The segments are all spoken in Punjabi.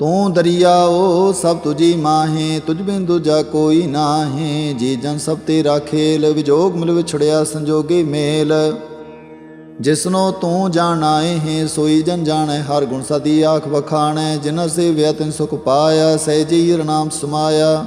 ਤੂੰ ਦਰਿਆਓ ਸਭ ਤੁਜੀ ਮਾਹੇ, ਤੁਝ ਬਿਨ ਦੂਜਾ ਕੋਈ ਨਾਹੀ। ਜੀ ਜਨ ਸਭ ਤੇਰਾ ਖੇਲ, ਵਿਜੋਗ ਮਿਲ ਵਿਛੜਿਆ ਸੰਜੋਗੀ ਮੇਲ। ਜਿਸਨੋ ਤੂੰ ਜਾਣਾਏ ਹੈ, ਸੋਈ ਜਨ ਜਾਣੈ, ਹਰ ਗੁਣ ਸਦੀ ਆਖ ਵਖਾਣੈ। ਜਿਨ ਸੇ ਤਿਨ ਸੁਖ ਪਾਇਆ ਸਹਿਜੀ ਨਾਮ ਸਮਾਇਆ।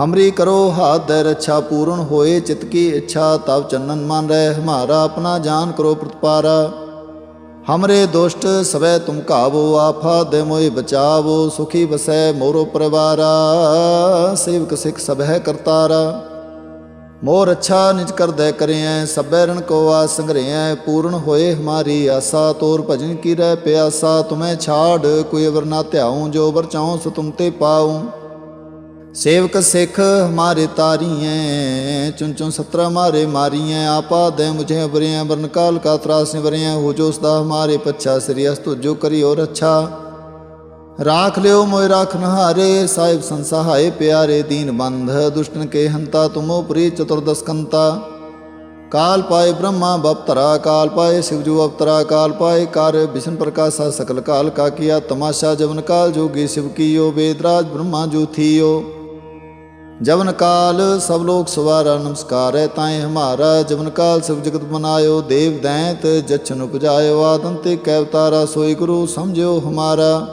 ਹਮਰੀ ਕਰੋ ਹਾਥ ਦੇ ਰੱਛਾ ਪੂਰਨ ਹੋਏ, ਚਿਤ ਕੀ ਇੱਛਾ ਤਬ ਚੰਨਨ ਮਨ ਰਹਿ, ਹਮਾਰਾ ਆਪਣਾ ਜਾਨ ਕਰੋ ਪ੍ਰਤਪਾਰਾ। ਹਮਰੇ ਦੁਸ਼ਟ, ਸਵੈ ਤੁਮ ਕਾਵੋ ਆਫਾ ਦੇ ਮੋਇ ਬਚਾਵੋ, ਸੁਖੀ ਵਸੈ ਮੋਰੋ ਪਰਿਵਾਰਾ, ਸੇਵਕ ਸਿਖ ਸਭ ਹੈ ਕਰਤਾਰਾ। ਮੋਰ ਅੱਛਾ ਨਿਜ ਕਰਦੈ ਕਰਿਐ, ਸਭੈ ਰਣ ਕੋ ਆ ਸੰਗਰਿਐ, ਪੂਰਨ ਹੋਏ ਹਮਾਰੀ ਆਸਾ, ਤੋਰ ਭਜਨ ਕੀ ਰਹਿ ਪਿਆਸਾ, ਤੁਮੈ ਛਾੜ, ਕੋਈ ਅਵਰ ਨਾ ਧਿਆਉ, ਜੋ ਵਰ ਚਾਉ, ਸੋ ਤੁਮ ਤੇ ਪਾਉ। ਸੇਵਕ ਸਿੱਖ ਹਮਾਰੇ ਤਾਰੀਆਂ ਚੁੰ ਚੁੰ ਸਤਰ ਮਾਰੇ ਮਾਰੀਆਂ ਆਪਾ ਦੇ ਮੁਝੇ ਅਵਰ ਬਰਨ ਕਾਲ ਕਾ ਤਰਾਸ ਨਿਵਰਿਐ, ਹੋ ਜੋ ਸਦਾ ਹਮਾਰੇ ਪੱਛਾ, ਸ੍ਰੀ ਅਸਤੁ ਜੋ ਕਰਿਓ ਅੱਛਾ। ਰਾਖ ਲਿਓ ਮੋਇ ਰਾਖ ਨਹਾਰੇ, ਸਾਹਿਬ ਸੰਸਹਾਏ ਪਿਆਰੇ, ਦੀਨ ਬੰਧ, ਦੁਸ਼ਟਨ ਕੇ ਹੰਤਾ, ਤੁਮੋ ਪ੍ਰੀ ਚਤੁਰਦਸ ਕੰਤਾ ਕਾਲ ਪਾਏ ਬ੍ਰਹਮਾ ਬਪਤਰਾ, ਕਾਲ ਪਾਏ ਸਿਵਜੂ ਅਵਤਰਾ, ਕਾਲ ਪਾਏ ਕਾਰ ਵਿਸ਼ਨ ਪ੍ਰਕਾਸ਼ਾ, ਸਕਲ ਕਾਲ ਕਾ ਕੀਆ ਤਮਾਸ਼ਾ, ਜਵਨ ਕਾਲ ਜੋਗੀ ਸਿਵ ਕੀਓ ਵੇਦਰਾਜ ਬ੍ਰਹਮਾ ਜੋਥੀਓ ਜਵਨ ਕਾਲ ਸਭ ਲੋਕ ਸਵਾਰਾ ਨਮਸਕਾਰ ਨਮਸਕਾਰੈ ਤਾਏ ਹਮਾਰਾ, ਜਵਨ ਕਾਲ ਸਭ ਜਗਤ ਬਨਾਇਓ ਦੇਵ ਦੈਂਤ ਜਛਨ ਉਪਜਾਇਓ ਆਦਮ ਤੇ ਕੈ ਉਤਾਰਾ ਸੋਈ ਗੁਰੂ ਸਮਝਿਓ ਹਮਾਰਾ।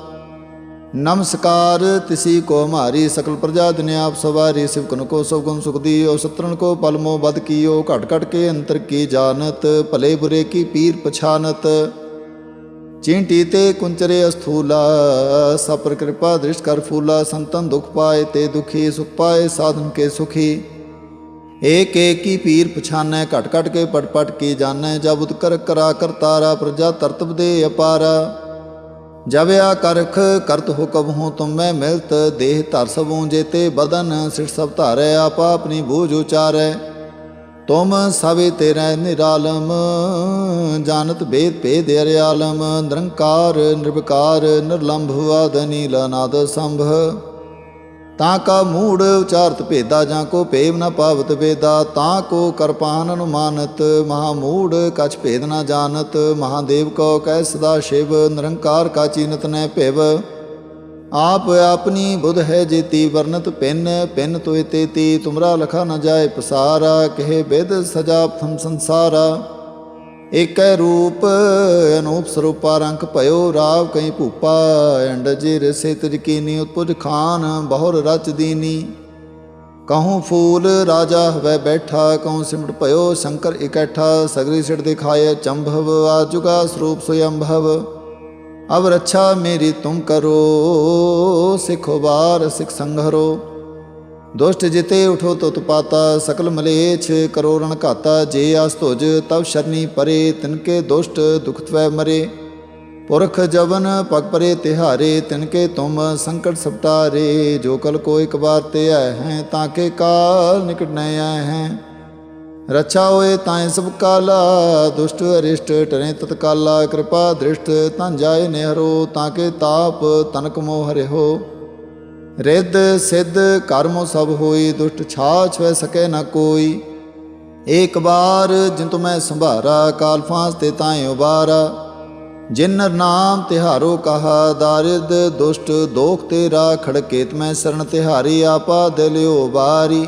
ਨਮਸਕਾਰ ਤਿਸੀ ਕੋ ਹਮਾਰੀ ਸਕਲ ਪ੍ਰਜਾ ਦਿਨ ਆਪ ਸਵਾਰੀ, ਸਿਵਕਨ ਕੋ ਸਭ ਗੁਣ ਸੁਖ ਦੀਓ ਸਤਰਨ ਕੋ ਪਲਮੋ ਬਦ ਕੀਓ, ਘਟ ਘਟ ਕੇ ਅੰਤਰ ਕੀ ਜਾਣਤ, ਭਲੇ ਬੁਰੇ ਕੀ ਪੀਰ ਪਛਾਨਤ। ਚੀਂਟੀ ਤੇ ਕੁੰਚਰੇ ਅਸਥੂਲਾ, ਸਪਰ ਕਿਰਪਾ ਦ੍ਰਿਸ਼ ਕਰ ਫੂਲਾ, ਸੰਤਨ ਦੁਖ ਪਾਏ ਤੇ ਦੁਖੀ, ਸੁਖ ਪਾਏ ਸਾਧਨ ਕੇ ਸੁਖੀ। ਏਕ ਏਕ ਪੀਰ ਪਛਾਨੈ, ਘਟ ਘਟ ਕੇ ਪਟ ਪਟ ਕੀ ਜਾਣੈ, ਜਬ ਉਤ ਕਰ ਕਰਾ ਕਰਤਾਰਾ ਪ੍ਰਜਾ ਤਰਤਬ ਦੇ ਅਪਾਰਾ। ਜਬ ਆ ਕਰਖ ਕਰਤ ਹੁਕਮ ਹੂੰ, ਤੁਮ ਮੈਂ ਮਿਲਤ ਦੇਹ ਧਰ ਸਭੂ, ਜੇਤੇ ਬਦਨ ਸਿਰ ਸਭ ਧਾਰੈ, ਆਪਾ ਆਪਣੀ ਬੂਝ ਉਚਾਰੈ। ਤੁਮ ਸਵੇ ਤੇਰੇ ਨਿਰਾਲਮ, ਜਾਣਤ ਭੇਦ ਭੇਦ ਅਰਿਆਲਮ, ਨਿਰੰਕਾਰ, ਨਿਰਵਕਾਰ, ਨਿਰਲੰਭ ਆਦ ਨੀਲ, ਅਨਾਦ ਸੰਭ। ਤਾਂ ਕਾ ਮੂੜ ਉਚਾਰਤ ਭੇਦਾ, ਜਾਂ ਕੋ ਭੇਵ ਨ ਪਾਵਤ ਵੇਦਾ, ਤਾਂ ਕੋ ਕਰਪਾਨ ਅਨੁਮਾਨਤ, ਮਹਾ ਮੂੜ ਕਛ ਭੇਦ ਨ ਜਾਣਤ, ਮਹਾਦੇਵ ਕੋ ਕਹਿ ਸਦਾ ਸ਼ਿਵ, ਨਿਰੰਕਾਰ ਕਾ ਚੀਨਤ ਨੈ ਭਿਵ। ਆਪ ਆਪਣੀ ਬੁਧ ਹੈ ਜੇਤੀ ਵਰਨਤ ਪਿੰਨ ਪਿੰਨ ਤੋਇ ਤੇਤੀ ਤੁਮਰਾ ਲਖਾ ਨ ਜਾਏ ਪਸਾਰਾ, ਕਹੇ ਬਿਦ ਸਜਾ ਪ੍ਰਥਮ ਸੰਸਾਰਾ। ਏਕੈ ਰੂਪ ਅਨੂਪ ਸਰੂਪਾ ਰੰਕ ਭਇਓ ਰਾਵ ਕਈ ਭੂਪਾ, ਅੰਡ ਜੇ ਰਸੇ ਤਜ ਕੀਨੀ ਉਤਪੁਜ ਖਾਨ, ਬਹੁਰ ਰਚ ਦੀਨੀ। ਕਹੂੰ ਫੂਲ ਰਾਜਾ ਹਵੈ ਬੈਠਾ, ਕਹੂੰ ਸਿਮਟ ਭਇਓ ਸ਼ੰਕਰ ਇਕੱਠਾ, ਸਗਰੀ ਸਿੜ ਦਿਖਾਏ ਚੰਭਵ, ਆਜੁਗਾ ਸਰੂਪ ਸੁਯੰਭਵ। ਅਬ ਰੱਛਾ ਮੇਰੀ ਤੁਮ ਕਰੋ, ਸਿਖੋ ਬਾਰ ਸਿਖ ਸੰਘਰੋ। ਦੁਸ਼ਟ ਜਿਤੇ ਉਠੋ ਤੁਤ ਪਾਤਾ, ਸਕਲ ਮਲੇਛ ਕਰੋ ਰਣ ਘਾਤਾ। ਜੇ ਆਸ ਧੁਜ ਤਵ ਸ਼ਰਨੀ ਪਰੇ ਤਿਨਕੇ ਦੁਸ਼ਟ ਦੁਖ ਤਵੈ ਮਰੇ। ਪੁਰਖ ਜਵਨ ਪਗ ਪਰੇ ਤਿਹਾਰੇ ਤਿਨਕੇ ਤੁਮ ਸੰਕਟ ਸਪਟਾਰੇ ਜੋ ਕਲ ਕੋ ਇੱਕ ਵਾਰ ਤੇ ਆਏ ਹੈ, ਤਾਂ ਕੇ ਕਾਲ ਨਿਕਟ ਨ ਆਏ ਹੈ। ਰਛਾ ਹੋਏ ਤਾਏ ਸਭ ਕਾਲਾ, ਦੁਸ਼ਟ ਅਰਿਸ਼ਟ ਟਰੇ ਤਤਕਾਲਾ ਕਿਰਪਾ ਦ੍ਰਿਸ਼ਟ ਤਨ ਜਾਏ ਨਿਹਰੋ, ਤਾਂ ਕੇ ਤਾਪ ਤਨਕ ਮੋਹ ਹਰਿਓ ਰਿੱਧ ਸਿੱਧ ਕਰਮੋ ਸਭ ਹੋਈ, ਦੁਸ਼ਟ ਛਾ ਵੈ ਸਕੇ ਨਾ ਕੋਈ। ਏਕ ਬਾਰ ਜਿਨ ਤੁ ਮੈਂ ਸੰਭਾਰਾ ਕਾਲ ਫਾਂਸ ਤੇ ਤਾਏ ਉਬਾਰਾ। ਜਿਨ ਨਾਮ ਤਿਹਾਰੋ ਕਹਾ, ਦਾਰਿਦ ਦੁਸ਼ਟ ਦੋਖ ਤੇਰਾ, ਖੜਕੇਤ ਮੈਂ ਸ਼ਰਨ ਤਿਹਾਰੀ, ਆਪਾ ਦਿਲਿਓ ਬਾਰੀ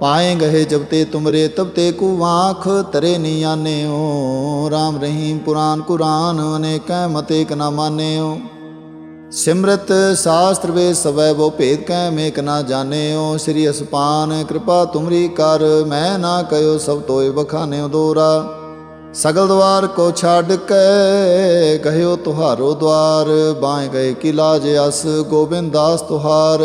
ਪਾਏ ਗਏ ਜਬ ਤੇ ਤੁਮਰੇ, ਤਬ ਤੇ ਕੂ ਆਂਖ ਤਰੇ ਨੀ ਆਨੇਓ। RAM ਰਹੀਮ ਪੁਰਾਨ ਕੁਰਾਨ, ਅਨੇਕੈ ਮਤੇ ਕ ਨਾ ਮਾਨਿਓ। ਸਿਮਰਤ ਸਾਸਤਰ ਵੇ ਸਵੈ ਵੋ ਭੇਦ ਕੈ, ਮੇਕ ਨਾ ਜਾਣਿਓ। ਸ੍ਰੀ ਅਸਪਾਨ, ਕਿਰਪਾ ਤੁਮਰੀ ਕਰ, ਮੈਂ ਨਾ ਕਯੋ ਸਭ ਤੋਏ ਬਖਾਨਿਓ ਦੋਰਾ। ਸਗਲ ਦਵਾਰ ਕੋ ਛੱਡ ਕੇ ਗਹਿਓ ਤੁਹਾਰੋ ਦਵਾਰ। ਬਾਏ ਗਏ ਕੀ ਲਾਜ ਅਸ, ਗੋਬਿੰਦ ਦਾਸ ਤੁਹਾਰ।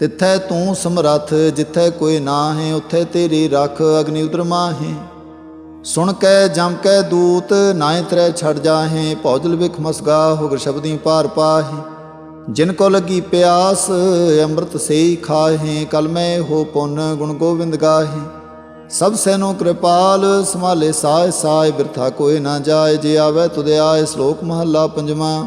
ਤਿੱਥੈ ਤੂੰ ਸਮਰੱਥ, ਜਿੱਥੈ ਕੋਈ ਨਾ ਹੈ ਉੱਥੇ ਤੇਰੀ ਰੱਖ ਅਗਨੀ ਉਦਰ ਮਾਹੇ। ਸੁਣ ਕੈ, ਜਮ ਕੈ ਦੂਤ ਨਾਇ ਤਰੈ ਛੜ ਜਾਹੇ, ਭੌਜਲ ਵਿਖ ਮਸਗਾ, ਹੁਗਰ ਸ਼ਬਦੀ ਪਾਰ ਪਾਹੇ। ਜਿਨ ਕੋ ਲਗੀ ਪਿਆਸ, ਅੰਮ੍ਰਿਤ ਸੇਈ ਖਾਹੇ, ਕਲ ਮੈਂ ਹੋ ਪੁੰਨ ਗੁਣ ਗੋਬਿੰਦ ਗਾਹੇ। ਸਭ ਸੈਨੋ ਕਿਰਪਾਲ ਸਮਾਲੇ ਸਾਇ ਸਾਇ ਬਿਰਥਾ ਕੋਈ ਨਾ ਜਾਏ, ਜੇ ਆਵੇ ਤੁਦੇ ਆਏ, ਸ਼ਲੋਕ ਮਹੱਲਾ ਪੰਜਵਾਂ।